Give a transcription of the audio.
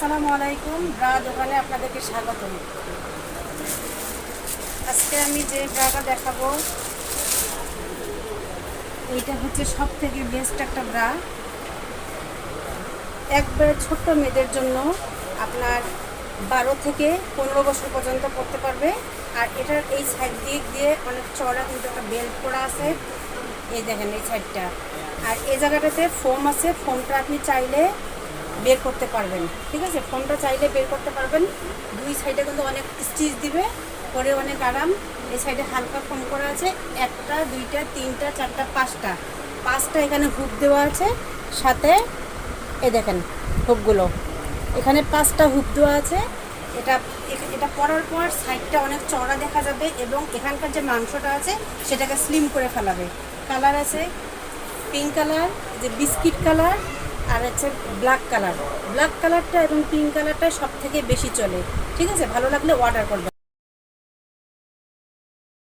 আসসালামু আলাইকুম। ব্রা দোকানে আপনাদেরকে স্বাগত আজকে আমি যে ব্রাটা দেখাবো, এইটা হচ্ছে সব থেকে বেস্ট একটা ব্রা। একবারে ছোট্ট মেয়েদের জন্য আপনার বারো থেকে পনেরো বছর পর্যন্ত পড়তে পারবে। আর এটার এই সাইড দিক দিয়ে অনেক চড়া কিন্তু একটা বেল্ট করা আছে। এই দেখেন এই সাইডটা আর এই জায়গাটাতে ফোম আছে। ফোমটা আপনি চাইলে বের করতে পারবেন, ঠিক আছে? ফোনটা চাইলে বের করতে পারবেন। দুই সাইডে কিন্তু অনেক স্টিচ দিবে, পরে অনেক আরাম। এই সাইডে হালকা ফোন করা আছে, একটা, দুইটা, তিনটা, চারটা, পাঁচটা। পাঁচটা এখানে হুক দেওয়া আছে, সাথে এ দেখেন হুকগুলো। এখানে পাঁচটা হুক দেওয়া আছে। এটা এটা পরার পর সাইডটা অনেক চড়া দেখা যাবে এবং এখানকার যে মাংসটা আছে, সেটাকে স্লিম করে ফেলাবে। কালার আছে পিঙ্ক কালার, যে বিস্কিট কালার আর হচ্ছে ব্ল্যাক কালার ব্ল্যাক কালারটা এবং পিঙ্ক কালারটা সব থেকে বেশি চলে। ঠিক আছে? ভালো লাগলে অর্ডার করবেন।